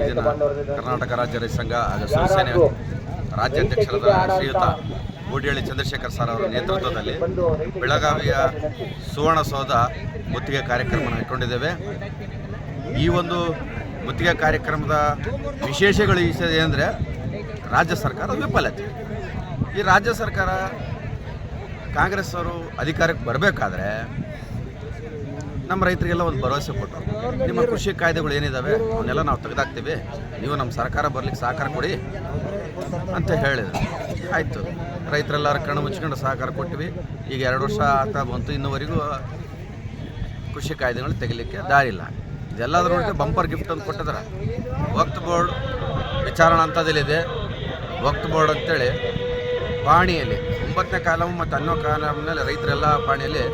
ಇದನ್ನು ಕರ್ನಾಟಕ ರಾಜ್ಯ ರೈತ ಸಂಘ ಹಾಗೂ ಶಿವಸೇನೆ ರಾಜ್ಯಾಧ್ಯಕ್ಷರಾದ ಶ್ರೀಯುತ ಗೋಡಿಹಳ್ಳಿ ಚಂದ್ರಶೇಖರ್ ಸರ್ ಅವರ ನೇತೃತ್ವದಲ್ಲಿ ಬೆಳಗಾವಿಯ ಸುವರ್ಣಸೌಧ ಮುತ್ತಿಗೆ ಕಾರ್ಯಕ್ರಮ ಹಮ್ಮಿಕೊಂಡಿದ್ದೇವೆ ಈ ಒಂದು ಮುತ್ತಿಗೆ ಕಾರ್ಯಕ್ರಮದ ವಿಶೇಷಗಳು ಅಂದರೆ ರಾಜ್ಯ ಸರ್ಕಾರ ವಿಫಲತೆ. ಈ ರಾಜ್ಯ ಸರ್ಕಾರ ಕಾಂಗ್ರೆಸ್ ಅವರು ಅಧಿಕಾರಕ್ಕೆ ಬರಬೇಕಾದ್ರೆ ನಮ್ಮ ರೈತರಿಗೆಲ್ಲ ಒಂದು ಭರವಸೆ ಕೊಟ್ಟರು. ನಿಮ್ಮ ಕೃಷಿ ಕಾಯ್ದೆಗಳು ಏನಿದ್ದಾವೆ ಅವನ್ನೆಲ್ಲ ನಾವು ತೆಗೆದಾಕ್ತೀವಿ. ನೀವು ನಮ್ಮ ಸರ್ಕಾರ ಬರಲಿಕ್ಕೆ ಸಹಕಾರ ಕೊಡಿ ಅಂತ ಹೇಳಿದರು. ಆಯಿತು. ರೈತರೆಲ್ಲರ ಕಣ್ಣು ಮುಚ್ಕೊಂಡು ಸಹಕಾರ ಕೊಟ್ಟಿವಿ. ಈಗ ಎರಡು ವರ್ಷ ಆಗ್ತಾ ಬಂತು. ಇನ್ನುವರೆಗೂ ಕೃಷಿ ಕಾಯ್ದೆಗಳು ತೆಗಿಲಿಕ್ಕೆ ದಾರಿ ಇಲ್ಲ ಇದೆಲ್ಲದ್ರ ನೋಡಿ ಬಂಪರ್ ಗಿಫ್ಟ್ ಅಂತ ಕೊಟ್ಟಿದ್ದಾರೆ ವಕ್ತ್ ಬೋರ್ಡ್ ವಿಚಾರಣಾ ಹಂತದಲ್ಲಿದೆ ವಕ್ತ್ ಬೋರ್ಡ್ ಅಂತೇಳಿ ಪಾಣಿಯಲ್ಲಿ, ಒಂಬತ್ತನೇ ಕಾಲಮ್ ಮತ್ತು ಹನ್ನೊಂದು ಕಾಲಮ್ನಲ್ಲಿ ರೈತರೆಲ್ಲ ಪಾಣಿಯಲ್ಲಿ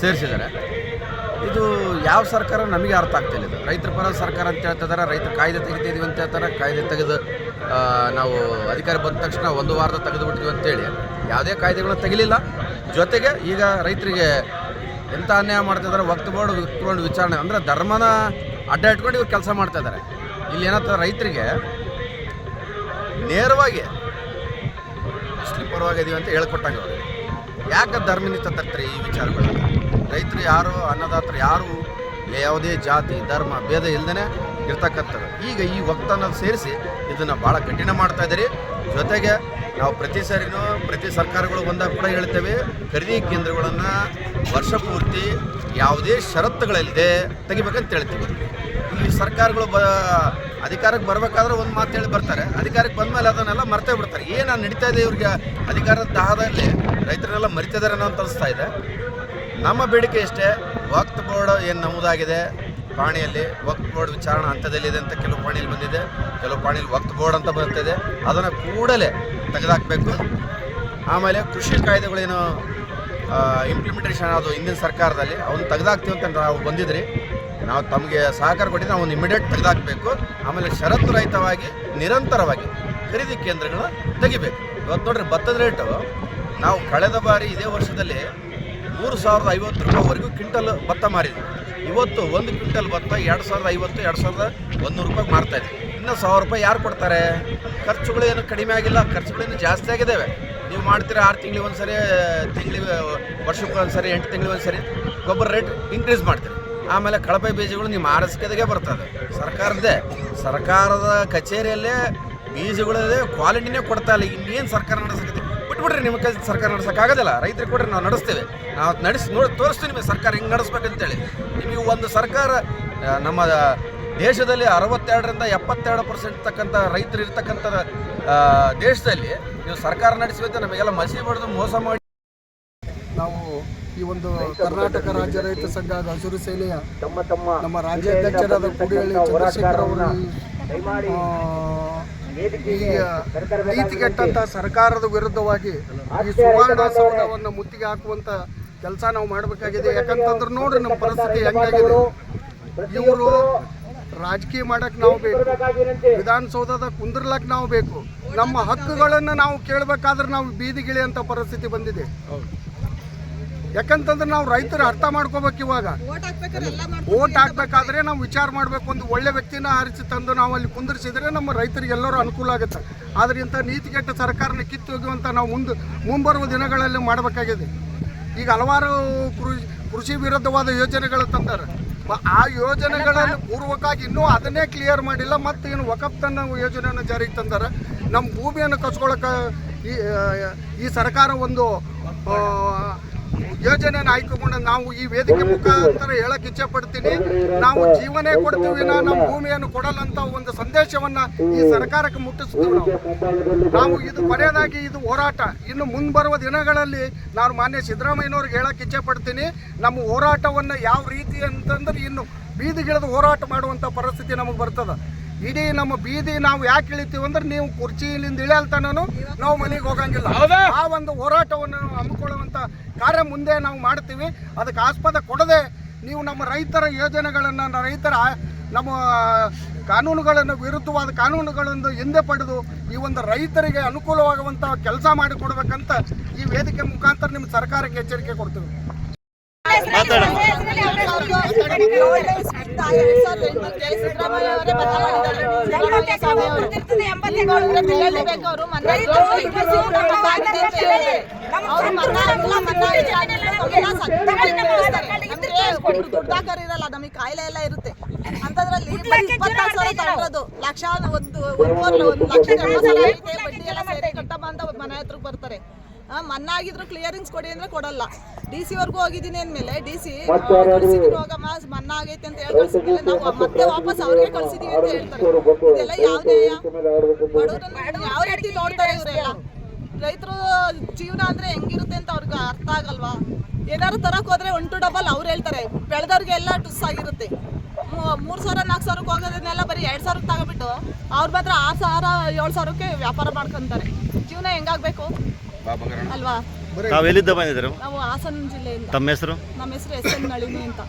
ಸೇರಿಸಿದ್ದಾರೆ. ಇದು ಯಾವ ಸರ್ಕಾರ ನಮಗೆ ಅರ್ಥ ಆಗ್ತಿಲ್ಲ ಇದು ರೈತರ ಪರ ಸರ್ಕಾರ ಅಂತ ಹೇಳ್ತಿದ್ದಾರೆ ರೈತರ ಕಾಯ್ದೆ ತೆಗಿತಿದೀವಿ ಅಂತ ಹೇಳ್ತಾರೆ, ಕಾಯ್ದೆ ತೆಗೆದು ನಾವು ಅಧಿಕಾರ ಬಂದ ತಕ್ಷಣ ಒಂದು ವಾರದ ತೆಗೆದು ಬಿಡ್ತೀವಿ ಅಂತೇಳಿ. ಯಾವುದೇ ಕಾಯ್ದೆಗಳನ್ನ ತೆಗಿಲಿಲ್ಲ. ಜೊತೆಗೆ ಈಗ ರೈತರಿಗೆ ಎಂಥ ಅನ್ಯಾಯ ಮಾಡ್ತಿದ್ದಾರೆ ವಕ್ತ ಬೋರ್ಡ್ ಇಟ್ಕೊಂಡು ವಿಚಾರಣೆ, ಅಂದರೆ ಧರ್ಮನ ಅಡ್ಡ ಇಟ್ಕೊಂಡು ಇವ್ರು ಕೆಲಸ ಮಾಡ್ತಾ ಇದ್ದಾರೆ ಇಲ್ಲಿ ಏನಂತ ರೈತರಿಗೆ ನೇರವಾಗಿ ಮುಸ್ಲಿಂ ಅಂತ ಹೇಳ್ಕೊಟ್ಟಂಗೆ ಅವ್ರಿಗೆ ಯಾಕೆ ಧರ್ಮನಿತ ತರ್ತಾರೆ ಈ ವಿಚಾರಗಳು? ರೈತರು ಯಾರು, ಅನ್ನದಾತರು ಯಾರು, ಯಾವುದೇ ಜಾತಿ, ಧರ್ಮ, ಭೇದ ಇಲ್ಲದೇ ಇರ್ತಕ್ಕಂಥದ್ದು ಈಗ ಈ ಒಕ್ತನ ಸೇರಿಸಿ ಇದನ್ನು ಭಾಳ ಕಠಿಣ ಮಾಡ್ತಾ ಇದ್ದೀರಿ. ಜೊತೆಗೆ ನಾವು ಪ್ರತಿ ಸಾರಿನೂ ಪ್ರತಿ ಸರ್ಕಾರಗಳು ಒಂದಾಗ ಕೂಡ ಹೇಳ್ತೇವೆ, ಖರೀದಿ ಕೇಂದ್ರಗಳನ್ನು ವರ್ಷ ಪೂರ್ತಿ ಯಾವುದೇ ಷರತ್ತುಗಳಿಲ್ಲದೆ ತೆಗಿಬೇಕಂತ ಹೇಳ್ತೀವಿ. ಈ ಸರ್ಕಾರಗಳು ಬ ಅಧಿಕಾರಕ್ಕೆ ಬರಬೇಕಾದ್ರೆ ಒಂದು ಮಾತು ಹೇಳಿ ಬರ್ತಾರೆ. ಅಧಿಕಾರಕ್ಕೆ ಬಂದಮೇಲೆ ಅದನ್ನೆಲ್ಲ ಮರ್ತೇ ಬಿಡ್ತಾರೆ. ಏನು ನಡೀತಾ ಇದೆ ಇವ್ರಿಗೆ ಅಧಿಕಾರದ ದಾಹದಲ್ಲಿ? ರೈತರೆಲ್ಲ ಮರಿತಿದ್ದಾರೆ ಅನ್ನೋ ಅಂತ ಅನಿಸ್ತಾ ಇದೆ. ನಮ್ಮ ಬೇಡಿಕೆ ಇಷ್ಟೇ, ವಕ್ತ್ ಬೋರ್ಡ್ ಏನು ನಮೂದಾಗಿದೆ ಪಾಣಿಯಲ್ಲಿ, ವಕ್ತ್ ಬೋರ್ಡ್ ವಿಚಾರಣಾ ಹಂತದಲ್ಲಿದೆ ಅಂತ ಕೆಲವು ಪಾಣಿಯಲ್ಲಿ ಬಂದಿದೆ, ಕೆಲವು ಪಾಣಿಯಲ್ಲಿ ವಕ್ತ್ ಬೋರ್ಡ್ ಅಂತ ಬರ್ತಿದೆ. ಅದನ್ನು ಕೂಡಲೇ ತೆಗೆದಾಕಬೇಕು. ಆಮೇಲೆ ಕೃಷಿ ಕಾಯ್ದೆಗಳೇನು ಇಂಪ್ಲಿಮೆಂಟೇಷನ್ ಅದು ಹಿಂದಿನ ಸರ್ಕಾರದಲ್ಲಿ, ಅವನ್ನ ತೆಗೆದಾಕ್ತೀವಿ ಅಂತ ನಾವು ಬಂದಿದ್ರಿ. ನಾವು ತಮಗೆ ಸಹಕಾರ ಕೊಟ್ಟಿದ್ದು ನಾವು ಒಂದು ಇಮಿಡಿಯೇಟ್ ತೆಗೆದಾಕಬೇಕು ಆಮೇಲೆ ಷರತ್ತು ರಹಿತವಾಗಿ ನಿರಂತರವಾಗಿ ಖರೀದಿ ಕೇಂದ್ರಗಳನ್ನ ತೆಗಿಬೇಕು. ಇವತ್ತು ನೋಡ್ರಿ ಭತ್ತದ ರೇಟು ನಾವು ಕಳೆದ ಬಾರಿ ಇದೇ ವರ್ಷದಲ್ಲಿ ಮೂರು ಸಾವಿರದ ಐವತ್ತು ರೂಪಾಯಿವರೆಗೂ ಕ್ವಿಂಟಲ್ ಭತ್ತ ಮಾರಿದ್ವಿ. ಇವತ್ತು ಒಂದು ಕ್ವಿಂಟಲ್ ಭತ್ತ ಎರಡು ಸಾವಿರದ ಐವತ್ತು, ಎರಡು ಸಾವಿರದ ಒಂದೂರು ರೂಪಾಯಿ ಮಾರ್ತಾ ಇದೆ ಇನ್ನು ಸಾವಿರ ರೂಪಾಯಿ ಯಾರು ಕೊಡ್ತಾರೆ? ಖರ್ಚುಗಳು ಏನು ಕಡಿಮೆ ಆಗಿಲ್ಲ ಖರ್ಚುಗಳೇನು ಜಾಸ್ತಿ ಆಗಿದ್ದಾವೆ. ನೀವು ಮಾಡ್ತೀರಾ ಆರು ತಿಂಗಳಿಗೆ ಒಂದು ಸರಿ ತಿಂಗಳಿಗೆ ವರ್ಷಕ್ಕೆ ಒಂದು ಸರಿ ಎಂಟು ತಿಂಗಳಿಗೆ ಒಂದು ಸರಿ ಗೊಬ್ಬರ ರೇಟ್ ಇನ್ಕ್ರೀಸ್ ಮಾಡ್ತೀರಿ. ಆಮೇಲೆ ಕಳಪೆ ಬೀಜಗಳು ನಿಮ್ಮ ಆರಸ್ಕೆದಾಗೆ ಬರ್ತದೆ. ಸರ್ಕಾರದ್ದೇ. ಸರ್ಕಾರದ ಕಚೇರಿಯಲ್ಲೇ ಬೀಜಗಳದೇ ಕ್ವಾಲಿಟಿನೇ ಕೊಡ್ತಾ ಇಲ್ಲ. ಇನ್ನೇನು ಸರ್ಕಾರ ನಡೆಸಕ್ಕೆ ಬಿಟ್ಬಿಡ್ರಿ, ನಿಮ್ಮ ಕೈ ಸರ್ಕಾರ ನಡೆಸೋಕ್ಕಾಗೋದಿಲ್ಲ. ರೈತರಿಗೆ ಕೊಡ್ರಿ, ನಾವು ನಡೆಸ್ತೇವೆ. ನಾವು ನಡೆಸಿ ನೋಡಿ ತೋರಿಸ್ತೀವಿ ನಿಮಗೆ ಸರ್ಕಾರ ಹಿಂಗೆ ನಡೆಸ್ಬೇಕಂತೇಳಿ. ನಿಮಗೆ ಒಂದು ಸರ್ಕಾರ ನಮ್ಮ ದೇಶದಲ್ಲಿ ಅರವತ್ತೆರಡರಿಂದ ಎಪ್ಪತ್ತೆರಡು ಪರ್ಸೆಂಟ್ ತಕ್ಕಂಥ ರೈತರು ಇರ್ತಕ್ಕಂಥ ದೇಶದಲ್ಲಿ ನೀವು ಸರ್ಕಾರ ನಡೆಸುವಂತೆ ನಮಗೆಲ್ಲ ಮಸಿ ಹೊಡೆದು ಮೋಸ ಮಾಡಿ ನಾವು ಈ ಒಂದು ಕರ್ನಾಟಕ ರಾಜ್ಯ ರೈತ ಸಂಘ ಹಸಿರು ಸೇನೆಯ ನಮ್ಮ ರಾಜ್ಯಾಧ್ಯಕ್ಷರಾದ ಕುಡಿಯಳ್ಳಿ ಚಂದ್ರಶೇಖರ್ ಅವರು ನೀತಿಗೆಟ್ಟಂತ ಸರ್ಕಾರದ ವಿರುದ್ಧವಾಗಿ ಈ ಸುವರ್ಣ ಸೌಧವನ್ನು ಮುತ್ತಿಗೆ ಹಾಕುವಂತ ಕೆಲಸ ನಾವು ಮಾಡಬೇಕಾಗಿದೆ. ಯಾಕಂತಂದ್ರೆ ನೋಡ್ರಿ ನಮ್ಮ ಪರಿಸ್ಥಿತಿ ಹೆಂಗಾಗಿದೆ. ಇವರು ರಾಜಕೀಯ ಮಾಡಕ್ ನಾವು ಬೇಕು. ವಿಧಾನಸೌಧದ ಕುಂದ್ರಲಕ್ ನಾವು ಬೇಕು. ನಮ್ಮ ಹಕ್ಕುಗಳನ್ನು ನಾವು ಕೇಳಬೇಕಾದ್ರೆ ನಾವು ಬೀದಿಗಿಳಿಯಂತ ಪರಿಸ್ಥಿತಿ ಬಂದಿದೆ. ಯಾಕಂತಂದ್ರೆ ನಾವು ರೈತರು ಅರ್ಥ ಮಾಡ್ಕೋಬೇಕು ಇವಾಗ. ಓಟ್ ಹಾಕ್ಬೇಕಾದ್ರೆ ನಾವು ವಿಚಾರ ಮಾಡಬೇಕು ಒಂದು ಒಳ್ಳೆ ವ್ಯಕ್ತಿನ ಆರಿಸಿ ತಂದು ನಾವು ಅಲ್ಲಿ ಕುಂದಿರಿಸಿದ್ರೆ ನಮ್ಮ ರೈತರಿಗೆ ಎಲ್ಲರೂ ಅನುಕೂಲ ಆಗುತ್ತೆ. ಆದ್ರೆ ಇಂಥ ನೀತಿಗೆಟ್ಟ ಸರ್ಕಾರನ ಕಿತ್ತು ಹೋಗುವಂತ ನಾವು ಮುಂದೆ ಮುಂಬರುವ ದಿನಗಳಲ್ಲಿ ಮಾಡಬೇಕಾಗಿದೆ. ಈಗ ಹಲವಾರು ಕೃಷಿ ಕೃಷಿ ವಿರುದ್ಧವಾದ ಯೋಜನೆಗಳು ತಂದಾರೆ. ಆ ಯೋಜನೆಗಳಲ್ಲಿ ಪೂರ್ವಕವಾಗಿ ಇನ್ನೂ ಅದನ್ನೇ ಕ್ಲಿಯರ್ ಮಾಡಿಲ್ಲ ಮತ್ತು ಏನು ವಕಫ್ ತನ್ನ ಯೋಜನೆಯನ್ನು ಜಾರಿಗೆ ತಂದಾರೆ. ನಮ್ಮ ಭೂಮಿಯನ್ನು ಕಸ್ಕೊಳಕ್ಕೆ ಈ ಈ ಸರ್ಕಾರ ಒಂದು ಯೋಜನೆಯನ್ನು ಆಯ್ಕೊಂಡು ನಾವು ಈ ವೇದಿಕೆ ಮುಖಾಂತರ ಹೇಳಕ್ ಇಚ್ಛೆ ಪಡ್ತೀನಿ ನಾವು ಜೀವನೇ ಕೊಡ್ತೀವಿ ನಮ್ಮ ಭೂಮಿಯನ್ನು ಕೊಡಲಂತ ಒಂದು ಸಂದೇಶವನ್ನ ಈ ಸರ್ಕಾರಕ್ಕೆ ಮುಟ್ಟಿಸ್ತೀವಿ ನಾವು. ನಾವು ಇದು ಕೊನೆಯದಾಗಿ ಇದು ಹೋರಾಟ. ಇನ್ನು ಮುಂಬರುವ ದಿನಗಳಲ್ಲಿ ನಾನು ಮಾನ್ಯ ಸಿದ್ದರಾಮಯ್ಯನವ್ರಿಗೆ ಹೇಳಕ್ ಇಚ್ಛೆ ಪಡ್ತೀನಿ ನಮ್ಮ ಹೋರಾಟವನ್ನ ಯಾವ ರೀತಿ ಅಂತಂದ್ರೆ ಇನ್ನು ಬೀದಿಗಿಳಿದು ಹೋರಾಟ ಮಾಡುವಂತ ಪರಿಸ್ಥಿತಿ ನಮಗೆ ಬರ್ತದ. ಇಡೀ ನಮ್ಮ ಬೀದಿ ನಾವು ಯಾಕೆ ಇಳಿತೀವಿ ಅಂದ್ರೆ ನೀವು ಕುರ್ಚಿಯಿಂದ ಇಳಿಯಲ್ತನೂ ನಾವು ಮನೆಗೆ ಹೋಗಂಗಿಲ್ಲ. ಆ ಒಂದು ಹೋರಾಟವನ್ನು ನಾವು ಹಮ್ಮಿಕೊಳ್ಳುವಂತ ಕಾರ್ಯ ಮುಂದೆ ನಾವು ಮಾಡ್ತೀವಿ. ಅದಕ್ಕೆ ಆಸ್ಪದ ಕೊಡದೆ ನೀವು ನಮ್ಮ ರೈತರ ಯೋಜನೆಗಳನ್ನು ರೈತರ ನಮ್ಮ ಕಾನೂನುಗಳನ್ನು ವಿರುದ್ಧವಾದ ಕಾನೂನುಗಳನ್ನು ಹಿಂದೆ ಪಡೆದು ಈ ಒಂದು ರೈತರಿಗೆ ಅನುಕೂಲವಾಗುವಂಥ ಕೆಲಸ ಮಾಡಿಕೊಡ್ಬೇಕಂತ ಈ ವೇದಿಕೆ ಮುಖಾಂತರ ನಿಮ್ಮ ಸರ್ಕಾರಕ್ಕೆ ಎಚ್ಚರಿಕೆ ಕೊಡ್ತೀವಿ. ಎರಡ್ ಸಾವಿರದ ಎಂಟಕ್ಕೆ ಸಿದ್ದರಾಮಯ್ಯ ಅವರೇ ಬದಲು ಮಾಡಿದ್ದಾರೆ ಸಿದ್ದರಾಮಯ್ಯ ಸ್ವಾಮಿ ಅವರು ದುಡ್ಡಾಕರ್ ಇರಲ್ಲ ನಮಗೆ ಕಾಯಿಲೆ ಎಲ್ಲ ಇರುತ್ತೆ ಅಂತದ್ರಲ್ಲಿ ಇಪ್ಪತ್ತಾರು ಲಕ್ಷ ಒಂದು ಒಂದು ಲಕ್ಷ ಬಡ್ಡಿ ಎಲ್ಲ ಸೇರಿ ಅಂತ ಮನೆ ಹತ್ರಕ್ಕೆ ಬರ್ತಾರೆ. ಮನ್ನ ಆಗಿದ್ರು ಕ್ಲಿಯರಿಂಗ್ಸ್ ಕೊಡಿ ಅಂದ್ರೆ ಕೊಡಲ್ಲ. ಡಿ ಸಿ ವರ್ಗೂ ಹೋಗಿದ್ದೀನಿ ಅಂದ್ಮೇಲೆ ಡಿ ಸಿ ಕಳ್ಸಿದ್ರು ಹೋಗಮ್ಮ ಮನ್ನಾ ಆಗೈತೆ ಅಂತ ಹೇಳಿ ಕಳ್ಸಿದ್ಮೇಲೆ ನಾವು ಮತ್ತೆ ವಾಪಸ್ ಅವ್ರಿಗೆ ಕಳ್ಸಿದೀವಿ ಅಂತ ಹೇಳ್ತಾರೆ. ಇದೆಲ್ಲ ಯಾವ ನ್ಯಾಯ? ಬಡವ್ರನ್ನ ಯಾವ ರೀತಿ ನೋಡ್ತಾರೆ ಇವರೆಲ್ಲ ರೈತರು ಜೀವನ ಅಂದ್ರೆ ಹೆಂಗಿರುತ್ತೆ ಅಂತ ಅವ್ರಿಗೆ ಅರ್ಥ ಆಗಲ್ವಾ? ಏನಾದ್ರು ತರಕ್ ಹೋದ್ರೆ ಒನ್ ಟು ಡಬಲ್ ಅವ್ರು ಹೇಳ್ತಾರೆ. ಬೆಳೆದವ್ರಿಗೆ ಎಲ್ಲ ಟುಸ್ ಆಗಿರುತ್ತೆ. ಮೂರು ಮೂರ್ ಸಾವಿರ ನಾಲ್ಕು ಸಾವಿರಕ್ಕೆ ಹೋಗೋದನ್ನೆಲ್ಲ ಬರೀ ಎರಡ್ ಸಾವಿರಕ್ಕೆ ತಗೊಬಿಟ್ಟು ಅವ್ರು ಮಾತ್ರ ಆರು ಸಾವಿರ ಏಳು ಸಾವಿರಕ್ಕೆ ವ್ಯಾಪಾರ ಮಾಡ್ಕೊಂತಾರೆ. ಜೀವನ ಹೆಂಗಾಗ್ಬೇಕು? ಅಲ್ವಾ? ತಾವು ಎಲ್ಲಿದ್ದ ಬಂದಿದ್ರು ನಾವು ಹಾಸನ ಜಿಲ್ಲೆಯಿಂದ. ತಮ್ಮ ಹೆಸರು? ನಮ್ಮ ಹೆಸರು ಎಸ್ ಎನ್ ನಳಿನಿ ಅಂತ.